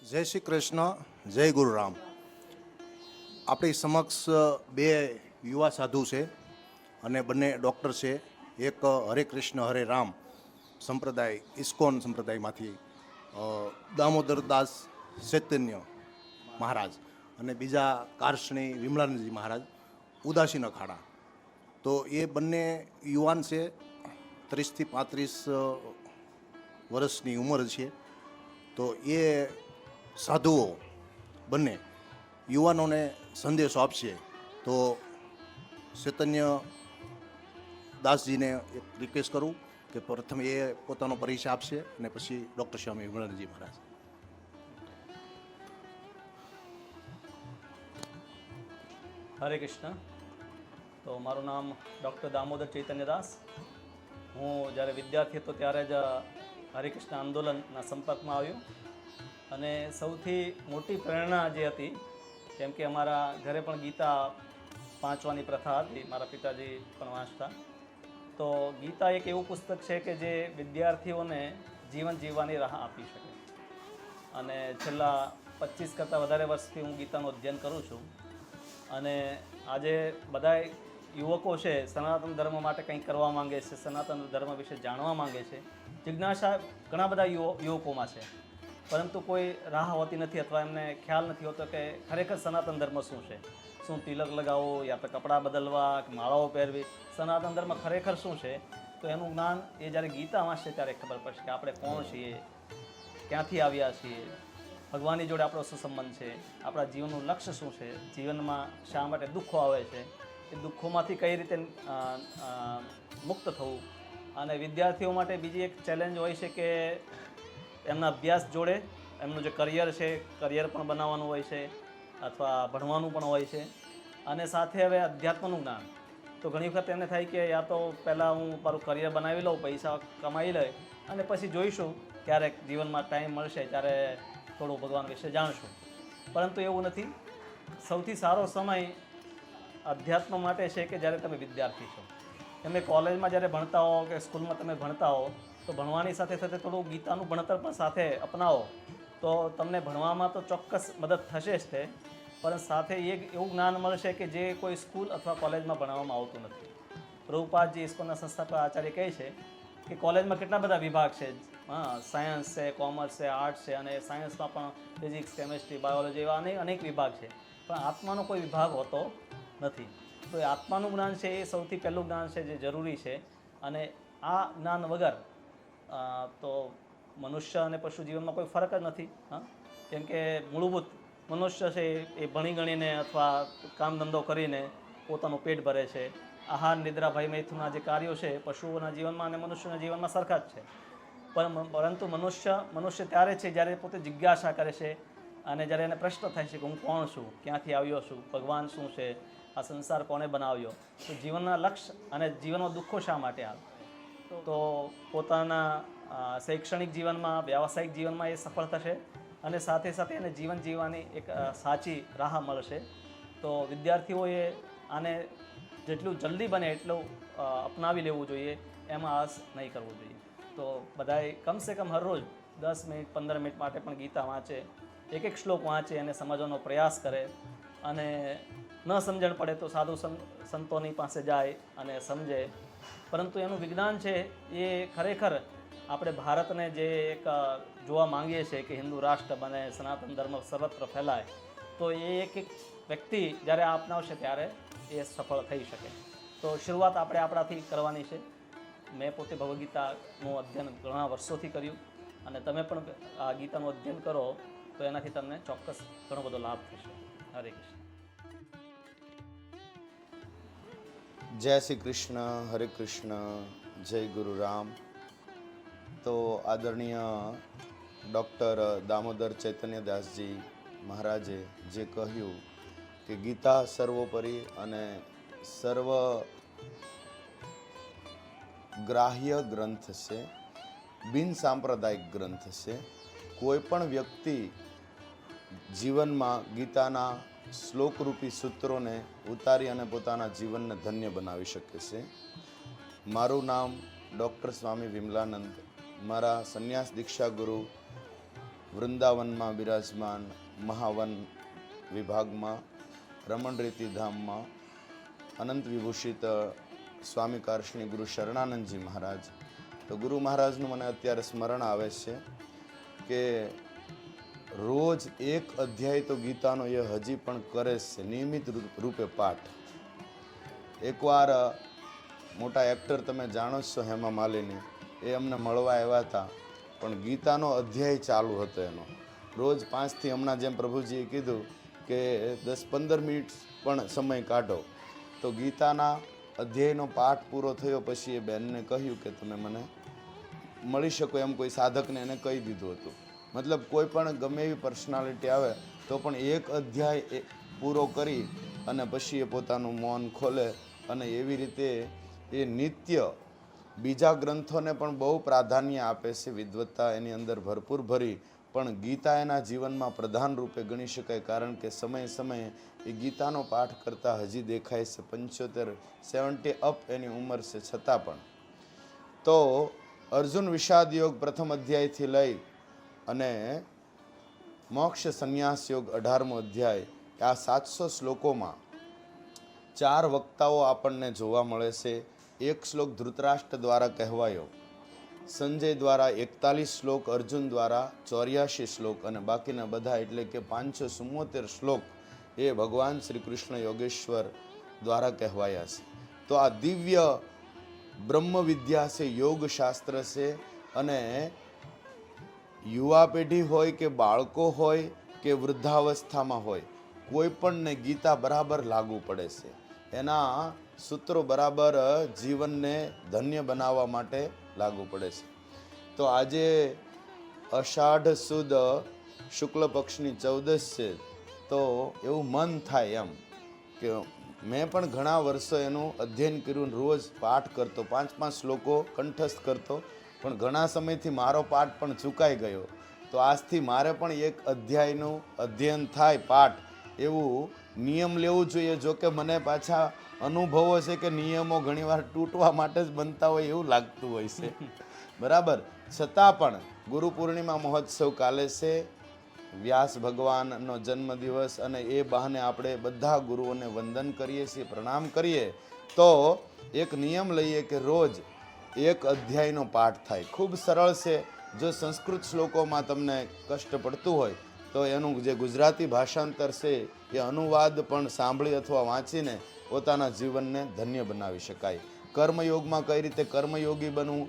જય શ્રી કૃષ્ણ, જય ગુરુ રામ આપણી સમક્ષ બે યુવા સાધુ છે અને બંને ડૉક્ટર છે. એક હરે કૃષ્ણ, હરે રામ સંપ્રદાય, ઇસ્કોન સંપ્રદાયમાંથી દામોદર દામોદરદાસ ચૈતન્ય મહારાજ અને બીજા કારશણી વિમલાનંદજી મહારાજ, ઉદાસીન અખાડા. તો એ બંને યુવાન છે, ત્રીસથી પાંત્રીસ વર્ષની ઉંમર છે. તો એ સાધુઓ બંને યુવાનોને સંદેશો આપશે તો ચૈતન્ય દાસજીને એક રિક્વેસ્ટ કરું કે પ્રથમ એ પોતાનો પરિચય આપશે અને પછી ડૉક્ટર સ્વામી વિમલાનંદજી મહારાજ. હરે કૃષ્ણ. તો મારું નામ ડૉક્ટર દામોદર ચૈતન્યદાસ હું જ્યારે વિદ્યાર્થી હતો ત્યારે જ હરિકૃષ્ણ આંદોલનના સંપર્કમાં આવ્યો. અને સૌથી મોટી પ્રેરણા જે હતી, કેમ કે અમારા ઘરે પણ ગીતા વાંચવાની પ્રથા હતી, મારા પિતાજી પણ વાંચતા. તો ગીતા એક એવું પુસ્તક છે કે જે વિદ્યાર્થીઓને જીવન જીવવાની રાહ આપી શકે. અને છેલ્લા પચીસ કરતાં વધારે વર્ષથી હું ગીતાનું અધ્યયન કરું છું. અને આજે બધા યુવકો છે, સનાતન ધર્મ માટે કંઈક કરવા માંગે છે, સનાતન ધર્મ વિશે જાણવા માંગે છે. જિજ્ઞાસા ઘણા બધા યુવ, યુવકોમાં છે. પરંતુ કોઈ રાહ હોતી નથી અથવા એમને ખ્યાલ નથી હોતો કે ખરેખર સનાતન ધર્મ શું છે? શું તિલક લગાવવો યા તો કપડાં બદલવા કે માળાઓ પહેરવી? સનાતન ધર્મ ખરેખર શું છે? તો એનું જ્ઞાન એ જ્યારે ગીતા વાંચશે ત્યારે ખબર પડશે કે આપણે કોણ છીએ? ક્યાંથી આવ્યા છીએ? ભગવાનની જોડે આપણો શું સંબંધ છે? આપણા જીવનનું લક્ષ્ય શું છે? જીવનમાં શા માટે દુઃખો આવે છે? એ દુઃખોમાંથી કઈ રીતે મુક્ત થવું? અને વિદ્યાર્થીઓ માટે બીજી એક ચેલેન્જ હોય છે કે એમના અભ્યાસ જોડે એમનું જે કરિયર છે, કરિયર પણ બનાવવાનું હોય છે, અથવા ભણવાનું પણ હોય છે. અને સાથે હવે અધ્યાત્મનું જ્ઞાન. તો ઘણી વખત એમને થાય કે યા તો પહેલાં હું મારું કરિયર બનાવી લઉં, પૈસા કમાઈ લઈ અને પછી જોઈશું ક્યારેક જીવનમાં ટાઈમ મળશે ત્યારે થોડું ભગવાન વિશે જાણશું. પરંતુ એવું નથી. સૌથી સારો સમય અધ્યાત્મ માટે છે કે જ્યારે તમે વિદ્યાર્થી છો. તમે કોલેજમાં જ્યારે ભણતા હો કે સ્કૂલમાં તમે ભણતા હો તો ભણવાની સાથે સાથે થોડું ગીતાનું ભણતર પણ સાથે અપનાવો. તો તમને ભણવામાં તો ચોક્કસ મદદ થશે જ તે. પણ સાથે એક એવું જ્ઞાન મળશે કે જે કોઈ સ્કૂલ અથવા કોલેજમાં ભણાવવામાં આવતું નથી. પ્રભુપાદજી ઇસ્કોનના સંસ્થાપક આચાર્ય કહે છે કે કોલેજમાં કેટલા બધા વિભાગ છે? હા, સાયન્સ છે, કોમર્સ છે, આર્ટ્સ છે અને સાયન્સમાં પણ ફિઝિક્સ, કેમેસ્ટ્રી, બાયોલોજી એવા અનેક અનેક વિભાગ છે. પણ આત્માનો કોઈ વિભાગ હોતો નથી. તો એ આત્માનું જ્ઞાન છે એ સૌથી પહેલું જ્ઞાન છે જે જરૂરી છે. અને આ જ્ઞાન વગર તો મનુષ્ય અને પશુ જીવનમાં કોઈ ફરક જ નથી, હા? કેમ કે મૂળભૂત મનુષ્ય છે એ ભણી ગણીને અથવા કામ ધંધો કરીને પોતાનું પેટ ભરે છે. આહાર, નિદ્રા, ભય, મૈથુના જે કાર્યો છે પશુઓના જીવનમાં અને મનુષ્યના જીવનમાં સરખા જ છે. પણ પરંતુ મનુષ્ય મનુષ્ય ત્યારે છે જ્યારે પોતે જિજ્ઞાસા કરે છે અને જ્યારે એને પ્રશ્ન થાય છે કે હું કોણ છું, ક્યાંથી આવ્યો છું, ભગવાન શું છે, આ સંસાર કોણે બનાવ્યો? તો જીવનના લક્ષ્ય અને જીવનમાં દુઃખો શા માટે આવે? તો પોતાના શૈક્ષણિક જીવનમાં, વ્યાવસાયિક જીવનમાં એ સફળ થશે અને સાથે સાથે એને જીવન જીવવાની એક સાચી રાહ મળશે. તો વિદ્યાર્થીઓએ આને જેટલું જલ્દી બને એટલું અપનાવી લેવું જોઈએ. એમાં આસ નહીં કરવું જોઈએ. તો બધાએ કમસે કમ હરરોજ દસ મિનિટ, પંદર મિનિટ માટે પણ ગીતા વાંચે, એક એક શ્લોક વાંચે અને સમજવાનો પ્રયાસ કરે અને ન સમજણ પડે તો સાધુ સંતોની પાસે જાય અને સમજે. પરંતુ એનું વિજ્ઞાન છે એ ખરેખર આપણે ભારતને જે એક જોવા માંગીએ છીએ કે હિન્દુ રાષ્ટ્ર બને, સનાતન ધર્મ સર્વત્ર ફેલાય, તો એ એક એક વ્યક્તિ જ્યારે આ અપનાવશે ત્યારે એ સફળ થઈ શકે. તો શરૂઆત આપણે આપણાથી કરવાની છે. મેં પોતે ભગવદ્ગીતાનું અધ્યયન ઘણા વર્ષોથી કર્યું અને તમે પણ આ ગીતાનું અધ્યયન કરો તો એનાથી તમને ચોક્કસ ઘણો બધો લાભ થશે. હરે કૃષ્ણ. જય શ્રી કૃષ્ણ, હરે કૃષ્ણ, જય ગુરુ રામ. તો આદરણીય ડૉક્ટર દામોદર ચૈતન્યદાસજી મહારાજે જે કહ્યું કે ગીતા સર્વોપરી અને સર્વ ગ્રાહ્ય ગ્રંથ છે, બિન સાંપ્રદાયિક ગ્રંથ છે. કોઈ પણ વ્યક્તિ જીવનમાં ગીતાના શ્લોકરૂપી સૂત્રોને ઉતારી અને પોતાના જીવનને ધન્ય બનાવી શકે છે. મારું નામ ડૉક્ટર સ્વામી વિમલાનંદ. મારા સંન્યાસ દીક્ષા ગુરુ વૃંદાવનમાં બિરાજમાન મહાવન વિભાગમાં, રમણ રીતિ ધામમાં, અનંત વિભૂષિત સ્વામી કારશ્રી ગુરુ શરણાનંદજી મહારાજ. તો ગુરુ મહારાજનું મને અત્યારે સ્મરણ આવે છે કે રોજ એક અધ્યાય તો ગીતાનો એ હજી પણ કરે છે, નિયમિત રૂપે પાઠ. એકવાર મોટા એક્ટર તમે જાણો છો હેમા માલિની, એ અમને મળવા આવ્યા હતા, પણ ગીતાનો અધ્યાય ચાલુ હતો એનો. રોજ પાંચથી હમણાં જેમ પ્રભુજીએ કીધું કે દસ પંદર મિનિટ પણ સમય કાઢો. તો ગીતાના અધ્યાયનો પાઠ પૂરો થયો પછી એ બેનને કહ્યું કે તમે મને મળી શકો એમ કોઈ સાધકને એને કહી દીધું હતું. મતલબ કોઈ પણ ગમે એવી પર્સનાલિટી આવે, તો પણ એક અધ્યાય પૂરો કરી અને પછી એ પોતાનું મૌન ખોલે અને એવી રીતે એ નિત્ય બીજા ગ્રંથોને પણ બહુ પ્રાધાન્ય આપે છે વિદ્વત્તા એની અંદર ભરપૂર ભરી, પણ ગીતા એના જીવનમાં પ્રધાન રૂપે ગણી શકાય કારણ કે સમયે સમયે એ ગીતાનો પાઠ કરતાં હજી દેખાય છે પંચોતેર સેવન્ટી અપ એની ઉંમર છે છતાં પણ. તો અર્જુન વિષાદ યોગ પ્રથમ અધ્યાયથી લઈ અને મોક્ષ સંન્યાસ યોગ અઢારમો અધ્યાય આ સાતસો શ્લોકોમાં ચાર વક્તાઓ આપણને જોવા મળે છે. એક શ્લોક ધૃતરાષ્ટ્ર દ્વારા કહેવાયો, સંજય દ્વારા એકતાલીસ શ્લોક, અર્જુન દ્વારા ચોર્યાસી શ્લોક અને બાકીના બધા એટલે કે પાંચસો ચુમ્મોતેર શ્લોક એ ભગવાન શ્રી કૃષ્ણ યોગેશ્વર દ્વારા કહેવાયા છે. તો આ દિવ્ય બ્રહ્મ વિદ્યા છે યોગ શાસ્ત્ર છે અને યુવા પેઢી હોય કે બાળકો હોય કે વૃદ્ધાવસ્થામાં હોય, કોઈ પણને ગીતા બરાબર લાગુ પડે છે. એના સૂત્રો બરાબર જીવનને ધન્ય બનાવવા માટે લાગુ પડે છે. તો આજે અષાઢ સુદ શુક્લ પક્ષની ચૌદશ છે, તો એવું મન થાય એમ કે મેં પણ ઘણા વર્ષો એનું અધ્યયન કર્યું રોજ પાઠ કરતો, પાંચ પાંચ શ્લોકો કંઠસ્થ કરતો. પણ ઘણા સમયથી મારો પાઠ પણ ચૂકાઈ ગયો. તો આજથી મારે પણ એક અધ્યાયનું અધ્યયન થાય પાઠ એવું નિયમ લેવું જોઈએ. જો કે મને પાછા અનુભવો છે કે નિયમો ઘણીવાર તૂટવા માટે જ બનતા હોય એવું લાગતું હોય છે. બરાબર? છતાં પણ ગુરુ પૂર્ણિમા મહોત્સવ કાલે છે. વ્યાસ ભગવાનનો જન્મદિવસ અને એ બહાને આપણે બધા ગુરુઓને વંદન કરીએ છીએ, પ્રણામ કરીએ. તો એક નિયમ લઈએ કે રોજ એક અધ્યાયનો પાઠ થાય. ખૂબ સરળ છે. જો સંસ્કૃત શ્લોકોમાં તમને કષ્ટ પડતું હોય, તો એનું જે ગુજરાતી ભાષાંતર છે, એ અનુવાદ પણ સાંભળી અથવા વાંચીને પોતાના જીવનને ધન્ય બનાવી શકાય. કર્મયોગમાં કઈ રીતે કર્મયોગી બનવું?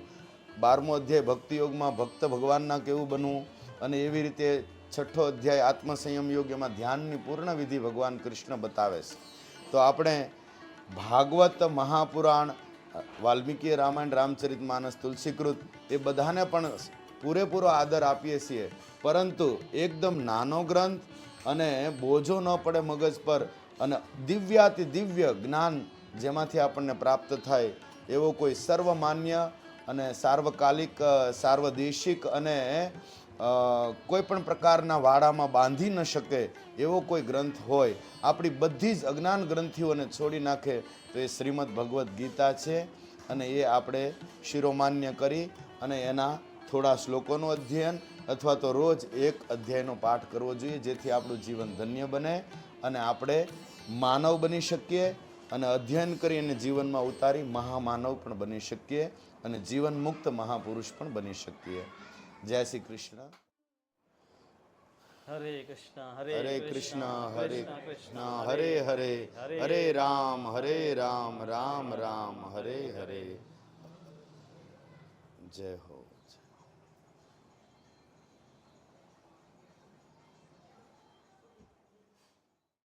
બારમો અધ્યાય ભક્તિયોગમાં ભક્ત ભગવાનના કેવું બનવું? અને એવી રીતે છઠ્ઠો અધ્યાય આત્મસંયમ યોગ ધ્યાનની પૂર્ણ વિધિ ભગવાન કૃષ્ણ બતાવે છે. તો આપણે ભાગવત મહાપુરાણ વાલ્મીકી રામાયણ, રામચરિત, માનસ, તુલસીકૃત એ બધાને પણ પૂરેપૂરો આદર આપીએ છીએ. પરંતુ એકદમ નાનો ગ્રંથ અને બોજો ન પડે મગજ પર અને દિવ્યાતિ દિવ્ય જ્ઞાન જેમાંથી આપણને પ્રાપ્ત થાય એવો કોઈ સર્વમાન્ય અને સાર્વકાલિક સાર્વદેશિક અને કોઈ પણ પ્રકારના વાડામાં બાંધી ન શકે એવો કોઈ ગ્રંથ હોય, આપણી બધી જ અજ્ઞાન ગ્રંથિઓને છોડી નાખે તો એ શ્રીમદ ભગવદ્ ગીતા છે અને એ આપણે શિરોમાન્ય કરી અને એના થોડા શ્લોકોનું અધ્યયન અથવા તો રોજ એક અધ્યાયનો પાઠ કરવો જોઈએ જેથી આપણું જીવન ધન્ય બને અને આપણે માનવ બની શકીએ અને અધ્યયન કરી અને જીવનમાં ઉતારી મહામાનવ પણ બની શકીએ અને જીવન મુક્ત મહાપુરુષ પણ બની શકીએ. જય શ્રી કૃષ્ણ. હરે કૃષ્ણ હરે કૃષ્ણ હરે કૃષ્ણ હરે હરે હરે રામ હરે રામ રામ રામ હરે હરે. જય હો.